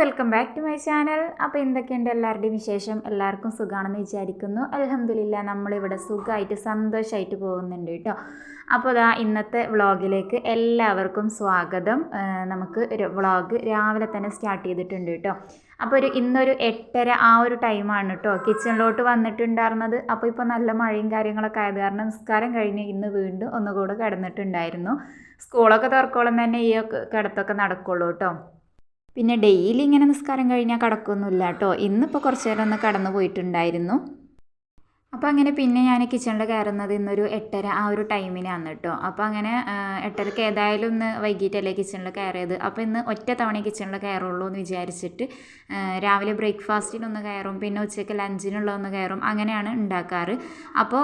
Welcome back to my channel അപ്പോൾ എന്തൊക്കെയുണ്ട് എല്ലാവരുടെയും വിശേഷം? എല്ലാവർക്കും സുഖമാണെന്ന് വിചാരിക്കുന്നു. അലഹമില്ല നമ്മളിവിടെ സുഖമായിട്ട് സന്തോഷമായിട്ട് പോകുന്നുണ്ട് കേട്ടോ. അപ്പോൾ ഇതാ ഇന്നത്തെ വ്ളോഗിലേക്ക് എല്ലാവർക്കും സ്വാഗതം. നമുക്ക് ഒരു വ്ളോഗ് രാവിലെ തന്നെ സ്റ്റാർട്ട് ചെയ്തിട്ടുണ്ട് കേട്ടോ. അപ്പോൾ ഒരു ഇന്നൊരു എട്ടര ആ ഒരു ടൈമാണ് കേട്ടോ കിച്ചണിലോട്ട് വന്നിട്ടുണ്ടായിരുന്നത്. അപ്പോൾ ഇപ്പോൾ നല്ല മഴയും കാര്യങ്ങളൊക്കെ ആയത് കാരണം നിസ്കാരം കഴിഞ്ഞ് ഇന്ന് വീണ്ടും ഒന്നുകൂടെ കിടന്നിട്ടുണ്ടായിരുന്നു. സ്കൂളൊക്കെ തുറക്കോളം തന്നെ ഈ കിടത്തൊക്കെ നടക്കുള്ളൂ കേട്ടോ. പിന്നെ ഡെയിലി ഇങ്ങനെ നിസ്കാരം കഴിഞ്ഞാൽ കിടക്കൊന്നുമില്ല കേട്ടോ. ഇന്നിപ്പോൾ കുറച്ച് നേരം ഒന്ന് കടന്നു പോയിട്ടുണ്ടായിരുന്നു. അപ്പോൾ അങ്ങനെ പിന്നെ ഞാൻ കിച്ചണിൽ കയറുന്നത് ഇന്നൊരു എട്ടര ആ ഒരു ടൈമിനാണ് കേട്ടോ അപ്പോൾ അങ്ങനെ എട്ടരക്ക് ഏതായാലും ഒന്ന് വൈകിട്ടല്ലേ കിച്ചണിൽ കയറിയത് അപ്പോൾ ഇന്ന് ഒറ്റ തവണ കിച്ചണിൽ കയറുള്ളൂ എന്ന് വിചാരിച്ചിട്ട് രാവിലെ ബ്രേക്ക്ഫാസ്റ്റിനൊന്ന് കയറും പിന്നെ ഉച്ചയ്ക്ക് ലഞ്ചിനുള്ള ഒന്ന് കയറും അങ്ങനെയാണ് ഉണ്ടാക്കാറ് അപ്പോൾ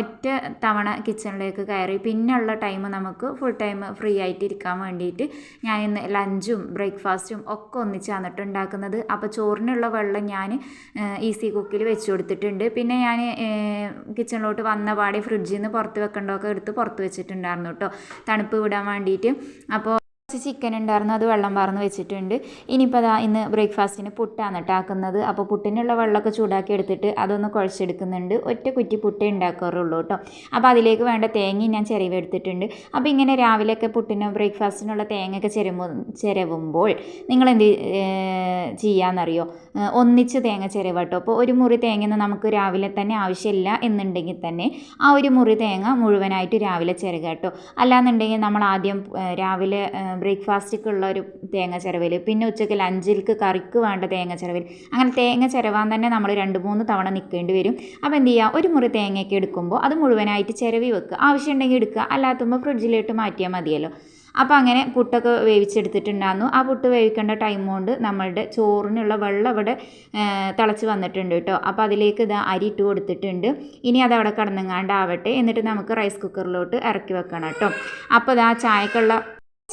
ഒറ്റ തവണ കിച്ചണിലേക്ക് കയറി പിന്നെയുള്ള ടൈം നമുക്ക് ഫുൾ ടൈം ഫ്രീ ആയിട്ട് ഇരിക്കാൻ വേണ്ടിയിട്ട് ഞാൻ ഇന്ന് ലഞ്ചും ബ്രേക്ക്ഫാസ്റ്റും ഒക്കെ ഒന്നിച്ചാണ് കേട്ടോ ഉണ്ടാക്കുന്നത് അപ്പോൾ ചോറിനുള്ള വെള്ളം ഞാൻ ഈസി കുക്കിൽ വെച്ച് കൊടുത്തിട്ടുണ്ട്. പിന്നെ ഞാൻ കിച്ചണിലോട്ട് വന്ന പാടി ഫ്രിഡ്ജിൽ നിന്ന് പുറത്ത് വെക്കേണ്ടതൊക്കെ എടുത്ത് പുറത്ത് വെച്ചിട്ടുണ്ടായിരുന്നു കേട്ടോ തണുപ്പ് വിടാൻ വേണ്ടിയിട്ട് അപ്പോൾ കുറച്ച് ചിക്കൻ ഉണ്ടായിരുന്നു അത് വെള്ളം വാർന്ന് വെച്ചിട്ടുണ്ട്. ഇനിയിപ്പോൾ അതാ ഇന്ന് ബ്രേക്ക്ഫാസ്റ്റിന് പുട്ടാണ് കേട്ടോ ആക്കുന്നത്. അപ്പോൾ പുട്ടിനുള്ള വെള്ളമൊക്കെ ചൂടാക്കി എടുത്തിട്ട് അതൊന്ന് കുഴച്ചെടുക്കുന്നുണ്ട്. ഒറ്റ കുറ്റി പുട്ടേ ഉണ്ടാക്കാറുള്ളൂ കേട്ടോ അപ്പോൾ അതിലേക്ക് വേണ്ട തേങ്ങയും ഞാൻ ചിരവ് എടുത്തിട്ടുണ്ട്. അപ്പോൾ ഇങ്ങനെ രാവിലെയൊക്കെ പുട്ടിന് ബ്രേക്ക്ഫാസ്റ്റിനുള്ള തേങ്ങയൊക്കെ ചിരമു ചിരവുമ്പോൾ നിങ്ങൾ എന്ത് ചെയ്യാമെന്നറിയോ ഒന്നിച്ച് തേങ്ങ ചിരവ് കേട്ടോ അപ്പോൾ ഒരു മുറി തേങ്ങയൊന്നും നമുക്ക് രാവിലെ തന്നെ ആവശ്യമില്ല എന്നുണ്ടെങ്കിൽ തന്നെ ആ ഒരു മുറി തേങ്ങ മുഴുവനായിട്ട് രാവിലെ ചിരക കേട്ടോ അല്ലാന്നുണ്ടെങ്കിൽ നമ്മൾ ആദ്യം രാവിലെ ബ്രേക്ക്ഫാസ്റ്റിക്കുള്ള ഒരു തേങ്ങ ചിരവൽ പിന്നെ ഉച്ചയ്ക്ക് ലഞ്ചിൽക്ക് കറിക്ക് വേണ്ട തേങ്ങ ചിരവൽ അങ്ങനെ തേങ്ങ ചിരവാൻ തന്നെ നമ്മൾ രണ്ട് മൂന്ന് തവണ നിൽക്കേണ്ടി വരും. അപ്പോൾ എന്ത് ചെയ്യുക ഒരു മുറി തേങ്ങയൊക്കെ എടുക്കുമ്പോൾ അത് മുഴുവനായിട്ട് ചിരവി വെക്കുക. ആവശ്യമുണ്ടെങ്കിൽ എടുക്കുക. അല്ലാത്തുമ്പോൾ ഫ്രിഡ്ജിലോട്ട് മാറ്റിയാൽ മതിയല്ലോ. അപ്പോൾ അങ്ങനെ പുട്ടൊക്കെ വേവിച്ചെടുത്തിട്ടുണ്ടായിരുന്നു. ആ പുട്ട് വേവിക്കേണ്ട ടൈം കൊണ്ട് നമ്മളുടെ ചോറിനുള്ള വെള്ളം അവിടെ തിളച്ച് വന്നിട്ടുണ്ട് കേട്ടോ അപ്പോൾ അതിലേക്ക് ഇത് അരി ഇട്ട് കൊടുത്തിട്ടുണ്ട്. ഇനി അത് അവിടെ കിടന്നങ്ങാണ്ടാവട്ടെ. എന്നിട്ട് നമുക്ക് റൈസ് കുക്കറിലോട്ട് ഇറക്കി വെക്കണം കേട്ടോ അപ്പോൾ ഇതാ ചായക്കുള്ള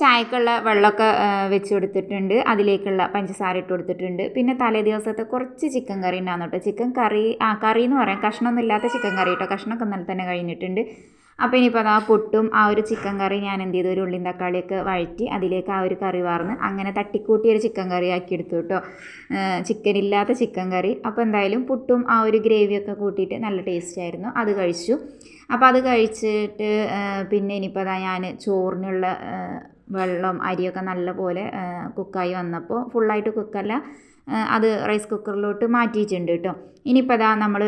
ചായക്കുള്ള വെള്ളമൊക്കെ ആ, വെച്ച് കൊടുത്തിട്ടുണ്ട്. അതിലേക്കുള്ള പഞ്ചസാര ഇട്ട് കൊടുത്തിട്ടുണ്ട്. പിന്നെ തലേ ദിവസത്തെ കുറച്ച് ചിക്കൻ കറി ഉണ്ടാകുന്നു കേട്ടോ. ചിക്കൻ കറി ആ കറി എന്ന് പറയാം. കഷ്ണമൊന്നും ഇല്ലാത്ത ചിക്കൻ കറി കേട്ടോ. കഷ്ണമൊക്കെ നല്ല തന്നെ കഴിഞ്ഞിട്ടുണ്ട്. അപ്പോൾ ഇനിയിപ്പോൾ അതാ പുട്ടും. ആ ഒരു ചിക്കൻ കറി ഞാൻ എന്ത് ചെയ്തു? ഒരു ഉള്ളിയും തക്കാളിയൊക്കെ വഴറ്റി അതിലേക്ക് ആ ഒരു കറി വാർന്ന് അങ്ങനെ തട്ടിക്കൂട്ടി ഒരു ചിക്കൻ കറി ആക്കി എടുത്തു കേട്ടോ. ചിക്കൻ ഇല്ലാത്ത ചിക്കൻ കറി. അപ്പോൾ എന്തായാലും പുട്ടും ആ ഒരു ഗ്രേവിയൊക്കെ കൂട്ടിയിട്ട് നല്ല ടേസ്റ്റ് ആയിരുന്നു. അത് കഴിച്ചു. അപ്പോൾ അത് കഴിച്ചിട്ട് ആ, പിന്നെ ഇനിയിപ്പോൾ അതാ ഞാൻ ചോറിനുള്ള ആ, വെള്ളം അരിയൊക്കെ നല്ലപോലെ കുക്കായി വന്നപ്പോൾ ഫുള്ളായിട്ട് കുക്കല്ല. അത് റൈസ് കുക്കറിലോട്ട് മാറ്റിയിട്ടുണ്ട് കേട്ടോ ഇനിയിപ്പോൾ അതാ നമ്മൾ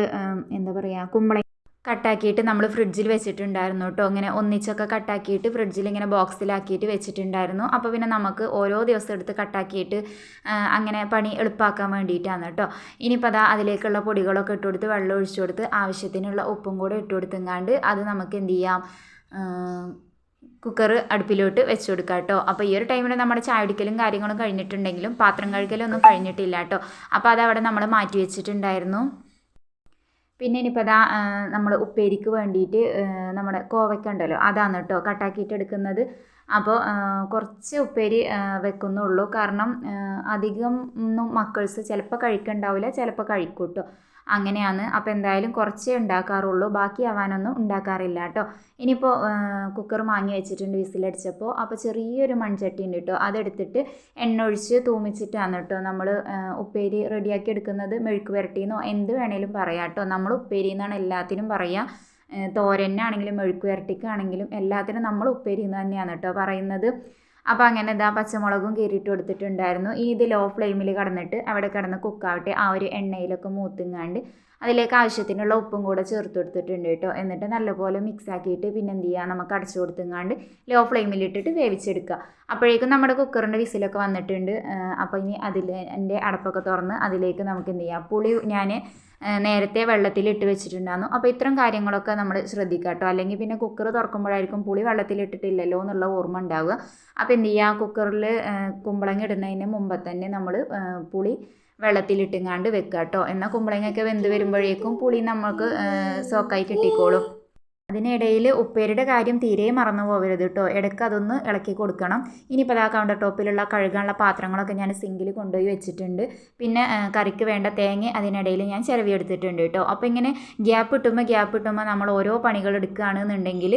എന്താ പറയുക കുമ്പള കട്ടാക്കിയിട്ട് നമ്മൾ ഫ്രിഡ്ജിൽ വെച്ചിട്ടുണ്ടായിരുന്നു കേട്ടോ ഇങ്ങനെ ഒന്നിച്ചൊക്കെ കട്ടാക്കിയിട്ട് ഫ്രിഡ്ജിൽ ഇങ്ങനെ ബോക്സിലാക്കിയിട്ട് വെച്ചിട്ടുണ്ടായിരുന്നു. അപ്പോൾ പിന്നെ നമുക്ക് ഓരോ ദിവസം എടുത്ത് കട്ടാക്കിയിട്ട് അങ്ങനെ പണി എളുപ്പമാക്കാൻ വേണ്ടിയിട്ടാണ് കേട്ടോ ഇനിയിപ്പോൾ അതാ അതിലേക്കുള്ള പൊടികളൊക്കെ ഇട്ട് കൊടുത്ത് വെള്ളം ഒഴിച്ചു കൊടുത്ത് ആവശ്യത്തിനുള്ള ഉപ്പും കൂടെ ഇട്ട് കൊടുത്തെങ്ങാണ്ട് അത് നമുക്ക് എന്ത് ചെയ്യാം കുക്കർ അടുപ്പിലോട്ട് വെച്ച് കൊടുക്കാം കേട്ടോ അപ്പോൾ ഈ ഒരു ടൈമിൽ നമ്മുടെ ചായ കുടിക്കലും കാര്യങ്ങളും കഴിഞ്ഞിട്ടുണ്ടെങ്കിലും പാത്രം കഴുകലൊന്നും കഴിഞ്ഞിട്ടില്ല കേട്ടോ അപ്പോൾ അതവിടെ നമ്മൾ മാറ്റി വെച്ചിട്ടുണ്ടായിരുന്നു. പിന്നെ ഇനിയിപ്പോൾ അതാ നമ്മൾ ഉപ്പേരിക്ക് വേണ്ടിയിട്ട് നമ്മുടെ കോവയ്ക്ക ഉണ്ടല്ലോ അതാണ് കേട്ടോ കട്ടാക്കിയിട്ട് എടുക്കുന്നത്. അപ്പോൾ കുറച്ച് ഉപ്പേരി വെക്കുന്നുള്ളൂ. കാരണം അധികം ഒന്നും മക്കൾസ് ചിലപ്പോൾ കഴിക്കണ്ടാവില്ല ചിലപ്പോൾ കഴിക്കും കേട്ടോ അങ്ങനെയാണ്. അപ്പോൾ എന്തായാലും കുറച്ചേ ഉണ്ടാക്കാറുള്ളൂ. ബാക്കി ആവാനൊന്നും ഉണ്ടാക്കാറില്ല കേട്ടോ. ഇനിയിപ്പോൾ കുക്കർ വാങ്ങി വെച്ചിട്ടുണ്ട് വിസിലടിച്ചപ്പോൾ അപ്പോൾ ചെറിയൊരു മൺചട്ടി ഉണ്ട് കേട്ടോ. അതെടുത്തിട്ട് എണ്ണ ഒഴിച്ച് തൂമിച്ചിട്ടാണ് കേട്ടോ നമ്മൾ ഉപ്പേരി റെഡിയാക്കി എടുക്കുന്നത്. മെഴുക്ക് പുരട്ടിന്നോ എന്ത് വേണേലും പറയാം കേട്ടോ. നമ്മൾ ഉപ്പേരി എന്നാണ് എല്ലാത്തിനും പറയുക തോരനാണെങ്കിലും മെഴുക്ക് പുരട്ടിക്കാണെങ്കിലും എല്ലാത്തിനും നമ്മൾ ഉപ്പേരി എന്ന് തന്നെയാണ് കേട്ടോ പറയുന്നത്. അപ്പോൾ അങ്ങനെ ഇതാ പച്ചമുളകും കീറിയിട്ട് കൊടുത്തിട്ടുണ്ടായിരുന്നു. ഈ ഇത് ലോ ഫ്ലെയിമിൽ കടന്നിട്ട് അവിടെ കിടന്ന് കുക്കാവട്ടെ ആ ഒരു എണ്ണയിലൊക്കെ മൂത്തിങ്ങാണ്ട് അതിലേക്ക് ആവശ്യത്തിനുള്ള ഉപ്പും കൂടെ ചേർത്ത് കൊടുത്തിട്ടുണ്ട് കേട്ടോ. എന്നിട്ട് നല്ലപോലെ മിക്സ് ആക്കിയിട്ട് പിന്നെ എന്ത് ചെയ്യുക നമുക്ക് അടച്ചു കൊടുത്തുങ്ങാണ്ട് ലോ ഫ്ലെയിമിലിട്ടിട്ട് വേവിച്ചെടുക്കുക. അപ്പോഴേക്കും നമ്മുടെ കുക്കറിന്റെ വിസിലൊക്കെ വന്നിട്ടുണ്ട്. അപ്പോൾ ഇനി അതിൽ എന്റെ അടപ്പൊക്കെ തുറന്ന് അതിലേക്ക് നമുക്ക് എന്ത് ചെയ്യാം? പുളി ഞാൻ നേരത്തെ വെള്ളത്തിലിട്ട് വെച്ചിട്ടുണ്ടായിരുന്നു. അപ്പോൾ ഇത്തരം കാര്യങ്ങളൊക്കെ നമ്മൾ ശ്രദ്ധിക്കുക കേട്ടോ. അല്ലെങ്കിൽ പിന്നെ കുക്കർ തുറക്കുമ്പോഴായിരിക്കും പുളി വെള്ളത്തിൽ ഇട്ടിട്ടില്ലല്ലോ എന്നുള്ള ഓർമ്മ ഉണ്ടാവുക. അപ്പോൾ എന്ത് ചെയ്യുക കുക്കറിൽ കുമ്പളങ്ങ ഇടുന്നതിന് മുമ്പ് തന്നെ നമ്മൾ പുളി വെള്ളത്തിലിട്ടുങ്ങാണ്ട് വെക്കുക കേട്ടോ എന്നാൽ കുമ്പളങ്ങയൊക്കെ വെന്ത് വരുമ്പോഴേക്കും പുളി നമുക്ക് സോക്കായി കിട്ടിക്കോളും. അതിനിടയിൽ ഉപ്പേരിയുടെ കാര്യം തീരെ മറന്നു പോകരുത് കേട്ടോ ഇടയ്ക്ക് അതൊന്ന് ഇളക്കി കൊടുക്കണം. ഇനിയിപ്പോൾ ആ കൗണ്ടർ ടോപ്പിലുള്ള കഴുകാനുള്ള പാത്രങ്ങളൊക്കെ ഞാൻ സിങ്കിൽ കൊണ്ടുപോയി വെച്ചിട്ടുണ്ട്. പിന്നെ കറിക്ക് വേണ്ട തേങ്ങ അതിനിടയിൽ ഞാൻ ചിരവി എടുത്തിട്ടുണ്ട് കേട്ടോ അപ്പോൾ ഇങ്ങനെ ഗ്യാപ്പ് ഇട്ടുമ്പോൾ ഗ്യാപ്പ് ഇട്ടുമ്പോൾ നമ്മൾ ഓരോ പണികൾ എടുക്കുകയാണെന്നുണ്ടെങ്കിൽ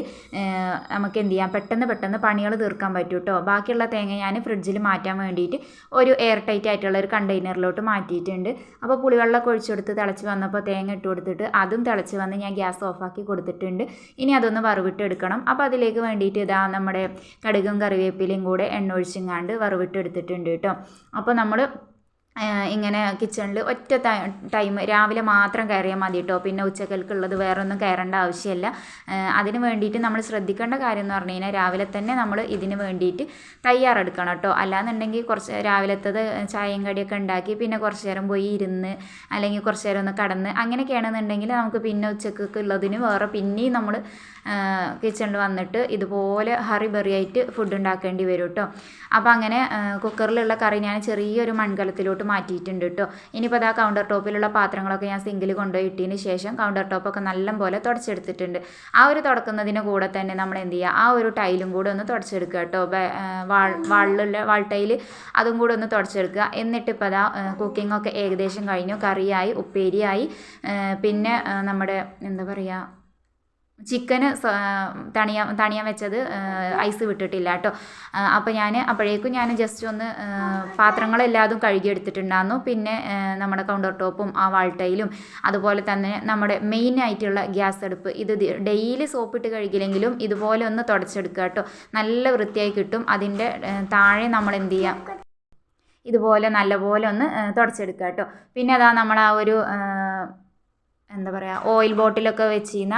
നമുക്ക് എന്ത് ചെയ്യാം? പെട്ടെന്ന് പെട്ടെന്ന് പണികൾ തീർക്കാൻ പറ്റും കേട്ടോ ബാക്കിയുള്ള തേങ്ങ ഞാൻ ഫ്രിഡ്ജിൽ മാറ്റാൻ വേണ്ടിയിട്ട് ഒരു എയർ ടൈറ്റ് ആയിട്ടുള്ള ഒരു കണ്ടെയ്നറിലോട്ട് മാറ്റിയിട്ടുണ്ട്. അപ്പോൾ പുളിവെള്ളമൊക്കെ ഒഴിച്ചെടുത്ത് തിളച്ച് വന്നപ്പോൾ തേങ്ങ ഇട്ട് കൊടുത്തിട്ട് അതും തിളച്ച് വന്ന് ഞാൻ ഗ്യാസ് ഓഫാക്കി കൊടുത്തിട്ടുണ്ട്. ഇനി അതൊന്ന് വറുവിട്ടെടുക്കണം. അപ്പോൾ അതിലേക്ക് വേണ്ടിയിട്ട് ഇതാ നമ്മുടെ കടുകും കറിവേപ്പിലയും കൂടെ എണ്ണ ഒഴിച്ചിങ്ങാണ്ട് വറുവിട്ടെടുത്തിട്ടുണ്ട് കേട്ടോ. അപ്പോൾ നമ്മൾ ഇങ്ങനെ കിച്ചണിൽ ഒറ്റ ടൈം രാവിലെ മാത്രം കയറിയാൽ മതി കേട്ടോ പിന്നെ ഉച്ചക്കൽക്കുള്ളത് വേറെ ഒന്നും കയറേണ്ട ആവശ്യമില്ല അതിന് വേണ്ടിയിട്ട് നമ്മൾ ശ്രദ്ധിക്കേണ്ട കാര്യം എന്ന് പറഞ്ഞു കഴിഞ്ഞാൽ രാവിലെ തന്നെ നമ്മൾ ഇതിന് വേണ്ടിയിട്ട് തയ്യാറെടുക്കണം കേട്ടോ. അല്ലാന്നുണ്ടെങ്കിൽ കുറച്ച് രാവിലത്തത് ചായയും കടിയൊക്കെ ഉണ്ടാക്കി പിന്നെ കുറച്ച് നേരം പോയി ഇരുന്ന് അല്ലെങ്കിൽ കുറച്ച് നേരം ഒന്ന് കടന്ന് അങ്ങനെയൊക്കെയാണെന്നുണ്ടെങ്കിൽ നമുക്ക് പിന്നെ ഉച്ചക്കൊക്കെ ഉള്ളതിന് വേറെ പിന്നെയും നമ്മൾ കിച്ചണിൽ വന്നിട്ട് ഇതുപോലെ ഹറി ബറി ആയിട്ട് ഫുഡ് ഉണ്ടാക്കേണ്ടി വരും കേട്ടോ. അപ്പോൾ അങ്ങനെ കുക്കറിലുള്ള കറി ഞാൻ ചെറിയൊരു മൺകലത്തിലോട്ട് മാറ്റിയിട്ടുണ്ട് കേട്ടോ ഇനിയിപ്പോൾ അതാ കൗണ്ടർ ടോപ്പിലുള്ള പാത്രങ്ങളൊക്കെ ഞാൻ സിങ്കിൽ കൊണ്ടുപോയി ഇട്ടതിന് ശേഷം കൗണ്ടർ ടോപ്പൊക്കെ നല്ലപോലെ തുടച്ചെടുത്തിട്ടുണ്ട്. ആ ഒരു തുടക്കുന്നതിന് കൂടെ തന്നെ നമ്മൾ എന്ത് ചെയ്യുക? ആ ഒരു ടൈലും കൂടെ ഒന്ന് തുടച്ചെടുക്കുക കേട്ടോ വാൾ വാളിലുള്ള വാൾ ടൈൽ അതും കൂടെ ഒന്ന് തുടച്ചെടുക്കുക. എന്നിട്ട് ഇപ്പോൾ അതാ കുക്കിംഗ് ഒക്കെ ഏകദേശം കഴിഞ്ഞു. കറിയായി ഉപ്പേരിയായി. പിന്നെ നമ്മുടെ എന്താ പറയുക ചിക്കന് തണിയാൻ തണിയാൻ വെച്ചത് ഐസ് വിട്ടിട്ടില്ല കേട്ടോ. അപ്പോൾ ഞാൻ അപ്പോഴേക്കും ഞാൻ ജസ്റ്റ് ഒന്ന് പാത്രങ്ങളെല്ലാതും കഴുകിയെടുത്തിട്ടുണ്ടായിരുന്നു. പിന്നെ നമ്മുടെ കൗണ്ടർ ടോപ്പും ആ വാൾട്ടയിലും അതുപോലെ തന്നെ നമ്മുടെ മെയിൻ ആയിട്ടുള്ള ഗ്യാസ് അടുപ്പ്. ഇത് ഡെയിലി സോപ്പിട്ട് കഴുകിയില്ലെങ്കിലും ഇതുപോലെ ഒന്ന് തുടച്ചെടുക്കുക കേട്ടോ. നല്ല വൃത്തിയായി കിട്ടും. അതിന്റെ താഴെ നമ്മൾ എന്ത് ചെയ്യുക? ഇതുപോലെ നല്ലപോലെ ഒന്ന് തുടച്ചെടുക്കുക കേട്ടോ. പിന്നെ അതാ നമ്മൾ ആ ഒരു എന്താ പറയുക ഓയിൽ ബോട്ടിലൊക്കെ വെച്ചിരുന്ന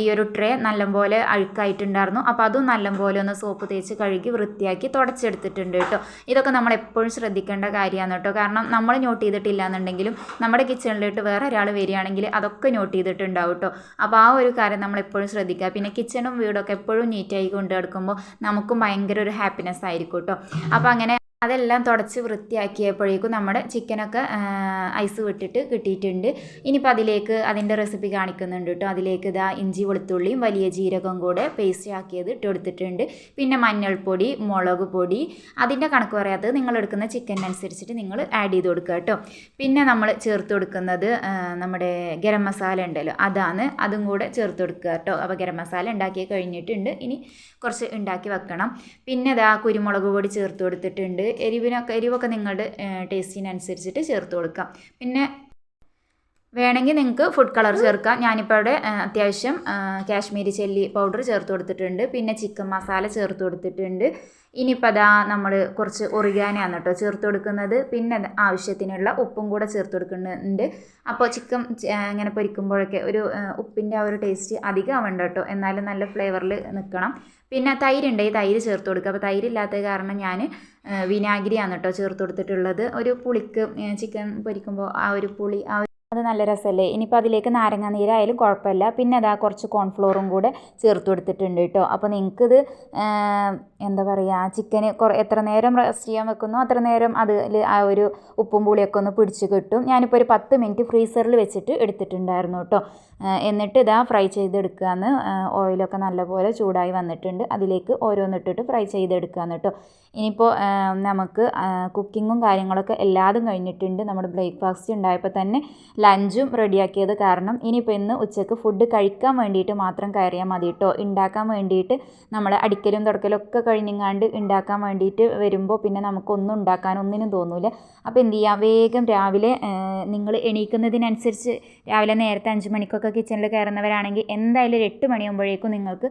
ഈ ഒരു ട്രേ നല്ലപോലെ അഴുക്കായിട്ടുണ്ടായിരുന്നു. അപ്പോൾ അതും നല്ലപോലെ ഒന്ന് സോപ്പ് തേച്ച് കഴുകി വൃത്തിയാക്കി തുടച്ചെടുത്തിട്ടുണ്ട് കേട്ടോ. ഇതൊക്കെ നമ്മൾ എപ്പോഴും ശ്രദ്ധിക്കേണ്ട കാര്യമാണ് കേട്ടോ. കാരണം നമ്മൾ നോട്ട് ചെയ്തിട്ടില്ല എന്നുണ്ടെങ്കിലും നമ്മുടെ കിച്ചണിലോട്ട് വേറെ ഒരാൾ വരികയാണെങ്കിൽ അതൊക്കെ നോട്ട് ചെയ്തിട്ടുണ്ടാവും കേട്ടോ. അപ്പോൾ ആ ഒരു കാര്യം നമ്മൾ എപ്പോഴും ശ്രദ്ധിക്കുക. പിന്നെ കിച്ചണും വീടൊക്കെ എപ്പോഴും നീറ്റായി കൊണ്ടു നടക്കുമ്പോൾ നമുക്കും ഭയങ്കര ഒരു ഹാപ്പിനെസ് ആയിരിക്കും കേട്ടോ. അപ്പോൾ അങ്ങനെ അതെല്ലാം തുടച്ച് വൃത്തിയാക്കിയപ്പോഴേക്കും നമ്മുടെ ചിക്കനൊക്കെ ഐസ് വിട്ടിട്ട് കിട്ടിയിട്ടുണ്ട്. ഇനിയിപ്പോൾ അതിലേക്ക് അതിന്റെ റെസിപ്പി കാണിക്കുന്നുണ്ട് കേട്ടോ. അതിലേക്ക് ഇതാ ഇഞ്ചി വെളുത്തുള്ളിയും വലിയ ജീരകം കൂടെ പേസ്റ്റ് ആക്കിയത് ഇട്ട് കൊടുത്തിട്ടുണ്ട്. പിന്നെ മഞ്ഞൾപ്പൊടി മുളക് പൊടി അതിന്റെ കണക്ക് പറയാത്തത് നിങ്ങൾ എടുക്കുന്ന ചിക്കനനുസരിച്ചിട്ട് നിങ്ങൾ ആഡ് ചെയ്ത് കൊടുക്കുക കേട്ടോ. പിന്നെ നമ്മൾ ചേർത്ത് കൊടുക്കുന്നത് നമ്മുടെ ഗരം മസാല ഉണ്ടല്ലോ അതാണ്. അതും കൂടെ ചേർത്ത് കൊടുക്കുക കേട്ടോ. അപ്പോൾ ഗരം മസാല ഉണ്ടാക്കി കഴിഞ്ഞിട്ടുണ്ട്. ഇനി കുറച്ച് ഉണ്ടാക്കി വെക്കണം. പിന്നെ ഇതാ കുരുമുളക് പൊടി ചേർത്ത് കൊടുത്തിട്ടുണ്ട്. എരിവിനൊക്കെ എരിവൊക്കെ നിങ്ങളുടെ ടേസ്റ്റിനനുസരിച്ചിട്ട് ചേർത്ത് കൊടുക്കാം. പിന്നെ വേണമെങ്കിൽ നിങ്ങൾക്ക് ഫുഡ് കളർ ചേർക്കാം. ഞാനിപ്പോൾ അവിടെ അത്യാവശ്യം കാശ്മീരി ചില്ലി പൗഡർ ചേർത്ത് കൊടുത്തിട്ടുണ്ട്. പിന്നെ ചിക്കൻ മസാല ചേർത്ത് കൊടുത്തിട്ടുണ്ട്. ഇനിയിപ്പോൾ അതാ നമ്മൾ കുറച്ച് ഒറിഗാനാണ് കേട്ടോ ചേർത്ത് കൊടുക്കുന്നത്. പിന്നെ ആവശ്യത്തിനുള്ള ഉപ്പും കൂടെ ചേർത്ത് കൊടുക്കുന്നുണ്ട്. അപ്പോൾ ചിക്കൻ ഇങ്ങനെ പൊരിക്കുമ്പോഴൊക്കെ ഒരു ഉപ്പിന്റെ ആ ഒരു ടേസ്റ്റ് അധികം ആവേണ്ട കേട്ടോ എന്നാലും നല്ല ഫ്ലേവറിൽ നിൽക്കണം പിന്നെ തൈര് ഈ തൈര് ചേർത്ത് കൊടുക്കുക. അപ്പോൾ തൈര് ഇല്ലാത്തത് കാരണം ഞാൻ വിനാഗിരിയാണ് കേട്ടോ ചേർത്ത് കൊടുത്തിട്ടുള്ളത്. ഒരു പുളിക്ക് ചിക്കൻ പൊരിക്കുമ്പോൾ ആ ഒരു പുളി ആ അത് നല്ല രസമല്ലേ? ഇനിയിപ്പോൾ അതിലേക്ക് നാരങ്ങ നീരായാലും കുഴപ്പമില്ല. പിന്നെ അതാ കുറച്ച് കോൺഫ്ലോറും കൂടെ ചേർത്ത് കൊടുത്തിട്ടുണ്ട് കേട്ടോ. അപ്പോൾ നിങ്ങൾക്കിത് എന്താ പറയുക ചിക്കന് കുറേ എത്ര നേരം റെസ്റ്റ് ചെയ്യാൻ വെക്കുന്നോ അത്ര നേരം അതിൽ ആ ഒരു ഉപ്പും പുളിയൊക്കെ ഒന്ന് പിടിച്ച് കിട്ടും. ഞാനിപ്പോൾ ഒരു പത്ത് മിനിറ്റ് ഫ്രീസറിൽ വെച്ചിട്ട് എടുത്തിട്ടുണ്ടായിരുന്നു കേട്ടോ. എന്നിട്ട് ഇതാ ഫ്രൈ ചെയ്തെടുക്കുകയെന്ന് ഓയിലൊക്കെ നല്ലപോലെ ചൂടായി വന്നിട്ടുണ്ട്. അതിലേക്ക് ഓരോന്നിട്ടിട്ട് ഫ്രൈ ചെയ്തെടുക്കുകയെന്ന് കേട്ടോ. ഇനിയിപ്പോൾ നമുക്ക് കുക്കിങ്ങും കാര്യങ്ങളൊക്കെ എല്ലാതും കഴിഞ്ഞിട്ടുണ്ട്. നമ്മുടെ ബ്രേക്ക്ഫാസ്റ്റ് ഉണ്ടായപ്പോൾ തന്നെ ലഞ്ചും റെഡിയാക്കിയത് കാരണം ഇനിയിപ്പോൾ ഇന്ന് ഉച്ചയ്ക്ക് ഫുഡ് കഴിക്കാൻ വേണ്ടിയിട്ട് മാത്രം കയറിയാൽ മതി കേട്ടോ. ഉണ്ടാക്കാൻ വേണ്ടിയിട്ട് നമ്മൾ അടിക്കലും തുടക്കലും ഒക്കെ കഴിഞ്ഞിങ്ങാണ്ട് ഉണ്ടാക്കാൻ വേണ്ടിയിട്ട് വരുമ്പോൾ പിന്നെ നമുക്കൊന്നും ഉണ്ടാക്കാൻ ഒന്നിനും തോന്നൂല. അപ്പോൾ എന്ത് ചെയ്യുക വേഗം രാവിലെ നിങ്ങൾ എണീക്കുന്നതിനനുസരിച്ച് രാവിലെ നേരത്തെ അഞ്ച് മണിക്കൊക്കെ കിച്ചണിൽ കയറുന്നവരാണെങ്കിൽ എന്തായാലും ഒരു എട്ട് മണിയാകുമ്പോഴേക്കും നിങ്ങൾക്ക്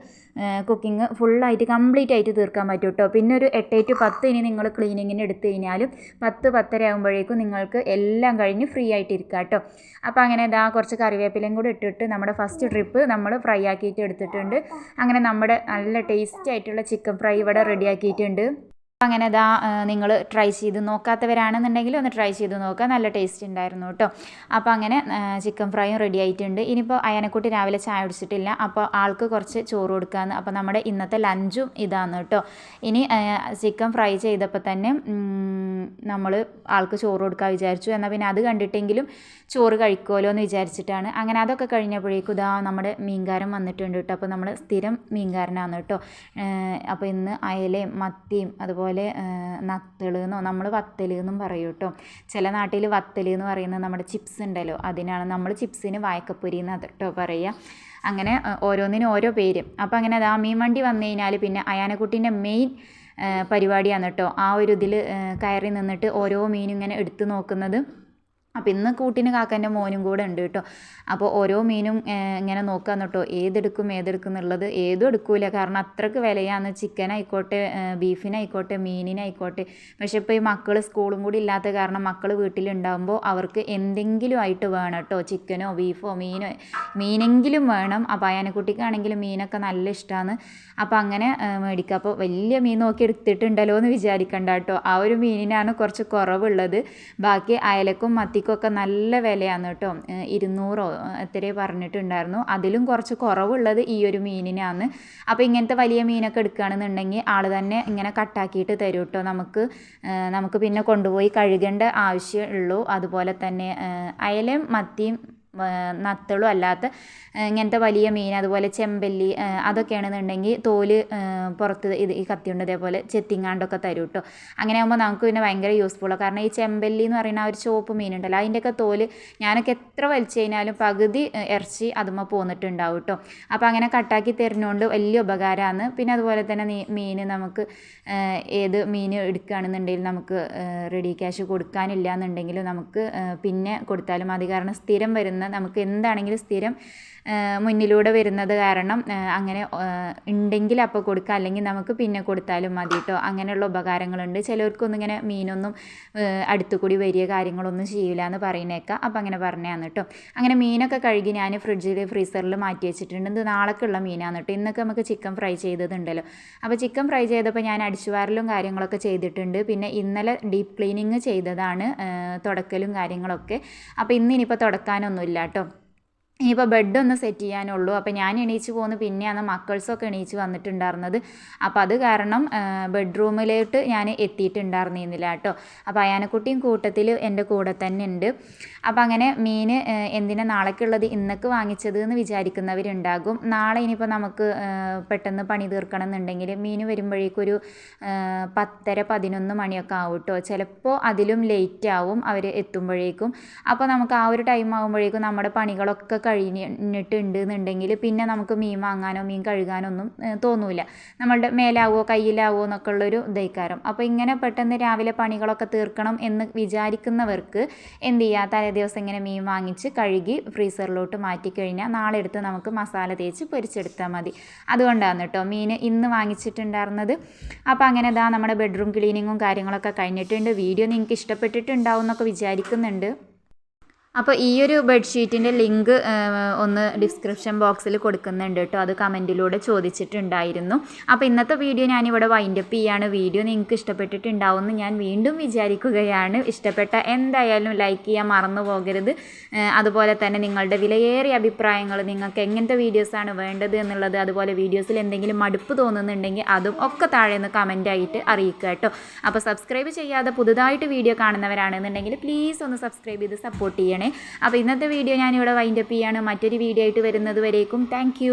കുക്കിംഗ് ഫുള്ളായിട്ട് കംപ്ലീറ്റ് ആയിട്ട് തീർക്കാൻ പറ്റും കേട്ടോ പിന്നെ ഒരു എട്ട് ടു പത്ത് ഇനി നിങ്ങൾ ക്ലീനിങ്ങിന് എടുത്തു കഴിഞ്ഞാലും പത്ത് പത്തര ആകുമ്പോഴേക്കും നിങ്ങൾക്ക് എല്ലാം കഴിഞ്ഞ് ഫ്രീ ആയിട്ട് ഇരിക്കുക കേട്ടോ അപ്പോൾ അങ്ങനെ ഇതാ കുറച്ച് കറിവേപ്പിലയും കൂടി ഇട്ടിട്ട് നമ്മുടെ ഫസ്റ്റ് ട്രിപ്പ് നമ്മൾ ഫ്രൈ ആക്കിയിട്ട് എടുത്തിട്ടുണ്ട്. അങ്ങനെ നമ്മുടെ നല്ല ടേസ്റ്റ് ആയിട്ടുള്ള ചിക്കൻ ഫ്രൈ ഇവിടെ റെഡി ആക്കിയിട്ടുണ്ട്. അങ്ങനെ ഇതാ നിങ്ങൾ ട്രൈ ചെയ്ത് നോക്കാത്തവരാണെന്നുണ്ടെങ്കിൽ ഒന്ന് ട്രൈ ചെയ്ത് നോക്കുക. നല്ല ടേസ്റ്റ് ഉണ്ടായിരുന്നു കേട്ടോ അപ്പോൾ അങ്ങനെ ചിക്കൻ ഫ്രൈയും റെഡി ആയിട്ടുണ്ട്. ഇനിയിപ്പോൾ അയനക്കുട്ടി രാവിലെ ചായ കുടിച്ചിട്ടില്ല. അപ്പോൾ ആൾക്ക് കുറച്ച് ചോറ് കൊടുക്കാമെന്ന് അപ്പോൾ നമ്മുടെ ഇന്നത്തെ ലഞ്ചും ഇതാണ് കേട്ടോ ഇനി ചിക്കൻ ഫ്രൈ ചെയ്തപ്പോൾ തന്നെ നമ്മൾ ആൾക്ക് ചോറ് കൊടുക്കാൻ വിചാരിച്ചു. എന്നാൽ പിന്നെ അത് കണ്ടിട്ടെങ്കിലും ചോറ് കഴിക്കുമല്ലോ എന്ന് വിചാരിച്ചിട്ടാണ്. അങ്ങനെ അതൊക്കെ കഴിഞ്ഞപ്പോഴേക്കും ഇതാ നമ്മുടെ മീൻകാരൻ വന്നിട്ടുണ്ട് കേട്ടോ അപ്പോൾ നമ്മൾ സ്ഥിരം മീൻകാരനാണ് കേട്ടോ അപ്പോൾ ഇന്ന് അയലയും മത്തിയും അതുപോലെ നത്തൾ എന്നോ നമ്മൾ വത്തൽ എന്നും പറയും കേട്ടോ. ചില നാട്ടിൽ വത്തൽ എന്ന് പറയുന്നത് നമ്മുടെ ചിപ്സ് ഉണ്ടല്ലോ അതിനാണ് നമ്മൾ ചിപ്സിന് വായക്കപ്പൊരി എന്ന് കേട്ടോ പറയുക അങ്ങനെ ഓരോന്നിനും ഓരോ പേര്. അപ്പോൾ അങ്ങനെ അത് ആ മീൻ വണ്ടി വന്നു കഴിഞ്ഞാൽ പിന്നെ അയാനക്കുട്ടീന്റെ മെയിൻ പരിപാടിയാണ് കേട്ടോ ആ ഒരു ഇതിൽ കയറി നിന്നിട്ട് ഓരോ മീനും ഇങ്ങനെ എടുത്തു നോക്കുന്നത്. അപ്പോൾ ഇന്ന് കൂട്ടിന് കാക്കന്റെ മോനും കൂടെ ഉണ്ട് കേട്ടോ. അപ്പോൾ ഓരോ മീനും ഇങ്ങനെ നോക്കാൻ കേട്ടോ. ഏതെടുക്കും ഏതെടുക്കും എന്നുള്ളത് ഏതും എടുക്കൂല. കാരണം അത്രയ്ക്ക് വിലയാണ്. ചിക്കനായിക്കോട്ടെ ബീഫിനായിക്കോട്ടെ മീനിനായിക്കോട്ടെ. പക്ഷെ ഇപ്പോൾ ഈ മക്കൾ സ്കൂളും കൂടി ഇല്ലാത്ത കാരണം മക്കൾ വീട്ടിലുണ്ടാകുമ്പോൾ അവർക്ക് എന്തെങ്കിലും ആയിട്ട് വേണം കേട്ടോ. ചിക്കനോ ബീഫോ മീനോ മീനെങ്കിലും വേണം. അപ്പോൾ അയാനക്കുട്ടിക്കാണെങ്കിലും മീനൊക്കെ നല്ല ഇഷ്ടമാണ് അപ്പോൾ അങ്ങനെ മേടിക്കുക അപ്പോൾ വലിയ മീൻ നോക്കി എടുത്തിട്ടുണ്ടല്ലോ എന്ന് വിചാരിക്കണ്ട കേട്ടോ. ആ ഒരു മീനിനാണ് കുറച്ച് കുറവുള്ളത്. ബാക്കി അയലക്കും മത്തി മത്തിക്കൊക്കെ നല്ല വിലയാണ് കേട്ടോ. ഇരുന്നൂറോ എത്രയോ പറഞ്ഞിട്ടുണ്ടായിരുന്നു. അതിലും കുറച്ച് കുറവുള്ളത് ഈ ഒരു മീനിനാണ്. അപ്പോൾ ഇങ്ങനത്തെ വലിയ മീനൊക്കെ എടുക്കുകയാണെന്നുണ്ടെങ്കിൽ ആൾ തന്നെ ഇങ്ങനെ കട്ടാക്കിയിട്ട് തരും കേട്ടോ. നമുക്ക് നമുക്ക് പിന്നെ കൊണ്ടുപോയി കഴുകേണ്ട ആവശ്യമുള്ളൂ. അതുപോലെ തന്നെ അയലയും മത്തിയും നത്തളും അല്ലാത്ത ഇങ്ങനത്തെ വലിയ മീൻ അതുപോലെ ചെമ്പല്ലി അതൊക്കെയാണെന്നുണ്ടെങ്കിൽ തോൽ പുറത്ത് ഇത് ഈ കത്തി കൊണ്ട് ഇതേപോലെ ചെത്തിങ്ങാണ്ടൊക്കെ തരും കേട്ടോ അങ്ങനെ ആകുമ്പോൾ നമുക്ക് പിന്നെ ഭയങ്കര യൂസ്ഫുള്ളാണ് കാരണം ഈ ചെമ്പല്ലി എന്ന് പറയുന്ന ആ ഒരു ചുവപ്പ് മീനുണ്ടല്ലോ അതിന്റെയൊക്കെ തോൽ ഞാനൊക്കെ എത്ര വലിച്ചു കഴിഞ്ഞാലും പകുതി ഇറച്ചി അതുമ്മ പോന്നിട്ടുണ്ടാവും കേട്ടോ അപ്പോൾ അങ്ങനെ കട്ടാക്കി തരുന്നതുകൊണ്ട് വലിയ ഉപകാരമാണ് പിന്നെ അതുപോലെ തന്നെ മീൻ നമുക്ക് ഏത് മീൻ എടുക്കുകയാണെന്നുണ്ടെങ്കിൽ നമുക്ക് റെഡി ക്യാഷ് കൊടുക്കാനില്ല എന്നുണ്ടെങ്കിൽ നമുക്ക് പിന്നെ കൊടുത്താലും മതി. കാരണം സ്ഥിരം വരുന്ന നമുക്ക് എന്താണെങ്കിലും സ്ഥിരം മുന്നിലൂടെ വരുന്നത് കാരണം അങ്ങനെ ഉണ്ടെങ്കിൽ അപ്പോൾ കൊടുക്കുക അല്ലെങ്കിൽ നമുക്ക് പിന്നെ കൊടുത്താലും മതി കേട്ടോ അങ്ങനെയുള്ള ഉപകാരങ്ങളുണ്ട്. ചിലർക്കൊന്നും ഇങ്ങനെ മീനൊന്നും അടുത്തുകൂടി കൂടി വരിക കാര്യങ്ങളൊന്നും ചെയ്യില്ല എന്ന് പറയുന്നേക്കാം. അപ്പോൾ അങ്ങനെ പറഞ്ഞതാണ് കേട്ടോ അങ്ങനെ മീനൊക്കെ കഴുകി ഞാൻ ഫ്രിഡ്ജിൽ ഫ്രീസറിൽ മാറ്റി വെച്ചിട്ടുണ്ട്. ഇത് നാളേക്കുള്ള മീനാണ് കേട്ടോ ഇന്നൊക്കെ നമുക്ക് ചിക്കൻ ഫ്രൈ ചെയ്തതുണ്ടല്ലോ. അപ്പോൾ ചിക്കൻ ഫ്രൈ ചെയ്തപ്പോൾ ഞാൻ അടിച്ചുവാരലും കാര്യങ്ങളൊക്കെ ചെയ്തിട്ടുണ്ട്. പിന്നെ ഇന്നലെ ഡീപ്പ് ക്ലീനിങ് ചെയ്തതാണ് തുടക്കലും കാര്യങ്ങളൊക്കെ. അപ്പോൾ ഇന്ന് ഇനിയിപ്പോൾ തുടക്കാനൊന്നുമില്ല. കേട്ടോ ഇനിയിപ്പോൾ ബെഡ് ഒന്ന് സെറ്റ് ചെയ്യാനുള്ളൂ. അപ്പോൾ ഞാൻ എണീച്ച് പോകുന്നു പിന്നെയാണ് മക്കൾസൊക്കെ എണീച്ച് വന്നിട്ടുണ്ടായിരുന്നത്. അപ്പോൾ അത് കാരണം ബെഡ്റൂമിലോട്ട് ഞാൻ എത്തിയിട്ടുണ്ടായിരുന്നില്ല കേട്ടോ. അപ്പോൾ അയാനക്കുട്ടിയും കൂട്ടത്തിൽ എന്റെ കൂടെ തന്നെ ഉണ്ട്. അപ്പോൾ അങ്ങനെ മീൻ എന്തിനാ നാളേക്കുള്ളത് ഇന്നൊക്കെ വാങ്ങിച്ചത് എന്ന് വിചാരിക്കുന്നവരുണ്ടാകും. നാളെ ഇനിയിപ്പോൾ നമുക്ക് പെട്ടെന്ന് പണി തീർക്കണം എന്നുണ്ടെങ്കിൽ മീൻ വരുമ്പോഴേക്കൊരു പത്തര പതിനൊന്ന് മണിയൊക്കെ ആവും കേട്ടോ. ചിലപ്പോൾ അതിലും ലേറ്റ് ആവും അവർ എത്തുമ്പോഴേക്കും. അപ്പോൾ നമുക്ക് ആ ഒരു ടൈം ആകുമ്പോഴേക്കും നമ്മുടെ പണികളൊക്കെ കഴിഞ്ഞിട്ടുണ്ട് എന്നുണ്ടെങ്കിൽ പിന്നെ നമുക്ക് മീൻ വാങ്ങാനോ മീൻ കഴുകാനോ ഒന്നും തോന്നൂല. നമ്മളുടെ മേലാവോ കയ്യിലാവോ എന്നൊക്കെ ഉള്ളൊരു ദൈക്കാരം അപ്പോൾ ഇങ്ങനെ പെട്ടെന്ന് രാവിലെ പണികളൊക്കെ തീർക്കണം എന്ന് വിചാരിക്കുന്നവർക്ക് എന്ത് ചെയ്യുക തലേ ദിവസം ഇങ്ങനെ മീൻ വാങ്ങിച്ച് കഴുകി ഫ്രീസറിലോട്ട് മാറ്റിക്കഴിഞ്ഞാൽ നാളെ എടുത്ത് നമുക്ക് മസാല തേച്ച് പൊരിച്ചെടുത്താൽ മതി. അതുകൊണ്ടാണ് കേട്ടോ മീൻ ഇന്ന് വാങ്ങിച്ചിട്ടുണ്ടായിരുന്നത്. അപ്പോൾ അങ്ങനെ ഇതാ നമ്മുടെ ബെഡ്റൂം ക്ലീനിങ്ങും കാര്യങ്ങളൊക്കെ കഴിഞ്ഞിട്ടുണ്ട്. വീഡിയോ നിങ്ങൾക്ക് ഇഷ്ടപ്പെട്ടിട്ടുണ്ടാവും എന്നൊക്കെ വിചാരിക്കുന്നുണ്ട്. അപ്പോൾ ഈ ഒരു ബെഡ്ഷീറ്റിന്റെ ലിങ്ക് ഒന്ന് ഡിസ്ക്രിപ്ഷൻ ബോക്സിൽ കൊടുക്കുന്നുണ്ട് കേട്ടോ. അത് കമന്റിലൂടെ ചോദിച്ചിട്ടുണ്ടായിരുന്നു. അപ്പോൾ ഇന്നത്തെ വീഡിയോ ഞാനിവിടെ വൈൻഡപ്പ് ചെയ്യാണ്. വീഡിയോ നിങ്ങൾക്ക് ഇഷ്ടപ്പെട്ടിട്ടുണ്ടാവുമെന്ന് ഞാൻ വീണ്ടും വിചാരിക്കുകയാണ്. ഇഷ്ടപ്പെട്ട എന്തായാലും ലൈക്ക് ചെയ്യാൻ മറന്നു പോകരുത്. അതുപോലെ തന്നെ നിങ്ങളുടെ വിലയേറിയ അഭിപ്രായങ്ങൾ നിങ്ങൾക്ക് എങ്ങനത്തെ വീഡിയോസാണ് വേണ്ടത് എന്നുള്ളത് അതുപോലെ വീഡിയോസിൽ എന്തെങ്കിലും മടുപ്പ് തോന്നുന്നുണ്ടെങ്കിൽ അതും ഒക്കെ താഴെ നിന്ന് കമന്റായിട്ട് അറിയിക്കുക കേട്ടോ. അപ്പോൾ സബ്സ്ക്രൈബ് ചെയ്യാതെ പുതുതായിട്ട് വീഡിയോ കാണുന്നവരാണെന്നുണ്ടെങ്കിൽ പ്ലീസ് ഒന്ന് സബ്സ്ക്രൈബ് ചെയ്ത് സപ്പോർട്ട് ചെയ്യണേ. അപ്പോൾ ഇന്നത്തെ വീഡിയോ ഞാനിവിടെ വൈൻഡപ്പ് ചെയ്യാണ്. മറ്റൊരു വീഡിയോ ആയിട്ട് വരുന്നത് വരേക്കും. താങ്ക്